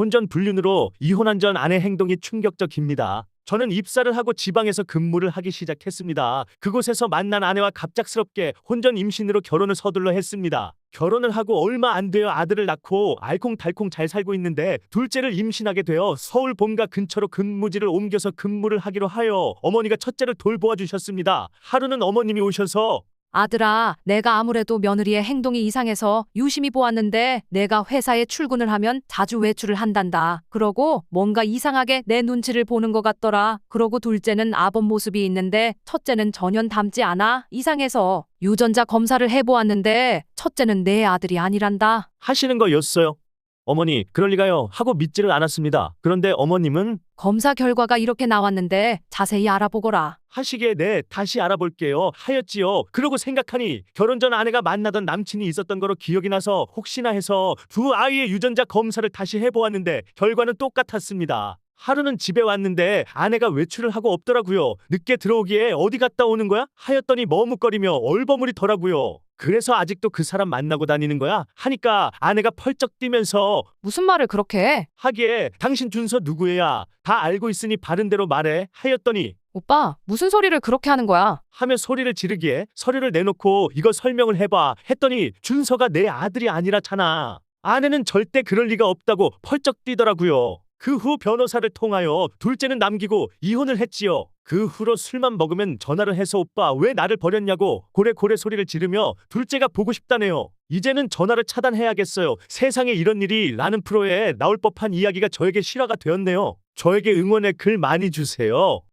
혼전 불륜으로 이혼한 전 아내 행동이 충격적입니다. 저는 입사를 하고 지방에서 근무를 하기 시작했습니다. 그곳에서 만난 아내와 갑작스럽게 혼전 임신으로 결혼을 서둘러 했습니다. 결혼을 하고 얼마 안 되어 아들을 낳고 알콩달콩 잘 살고 있는데 둘째를 임신하게 되어 서울 본가 근처로 근무지를 옮겨서 근무를 하기로 하여 어머니가 첫째를 돌보아 주셨습니다. 하루는 어머님이 오셔서 아들아, 내가 아무래도 며느리의 행동이 이상해서 유심히 보았는데 내가 회사에 출근을 하면 자주 외출을 한단다. 그러고 뭔가 이상하게 내 눈치를 보는 것 같더라. 그러고 둘째는 아범 모습이 있는데 첫째는 전혀 닮지 않아. 이상해서 유전자 검사를 해보았는데 첫째는 내 아들이 아니란다. 하시는 거였어요. 어머니, 그럴 리가요. 하고 믿지를 않았습니다. 그런데 어머님은 검사 결과가 이렇게 나왔는데 자세히 알아보거라. 하시기에 네, 다시 알아볼게요. 하였지요. 그러고 생각하니 결혼 전 아내가 만나던 남친이 있었던 거로 기억이 나서 혹시나 해서 두 아이의 유전자 검사를 다시 해보았는데 결과는 똑같았습니다. 하루는 집에 왔는데 아내가 외출을 하고 없더라고요. 늦게 들어오기에 어디 갔다 오는 거야? 하였더니 머뭇거리며 얼버무리더라고요. 그래서 아직도 그 사람 만나고 다니는 거야? 하니까 아내가 펄쩍 뛰면서 무슨 말을 그렇게 해? 하기에 당신 준서 누구야? 다 알고 있으니 바른 대로 말해. 하였더니 오빠, 무슨 소리를 그렇게 하는 거야? 하며 소리를 지르기에 서류를 내놓고 이거 설명을 해봐 했더니 준서가 내 아들이 아니라잖아. 아내는 절대 그럴 리가 없다고 펄쩍 뛰더라고요. 그 후 변호사를 통하여 둘째는 남기고 이혼을 했지요. 그 후로 술만 먹으면 전화를 해서 오빠 왜 나를 버렸냐고 고래고래 소리를 지르며 둘째가 보고 싶다네요. 이제는 전화를 차단해야겠어요. 세상에 이런 일이 라는 프로에 나올 법한 이야기가 저에게 실화가 되었네요. 저에게 응원의 글 많이 주세요.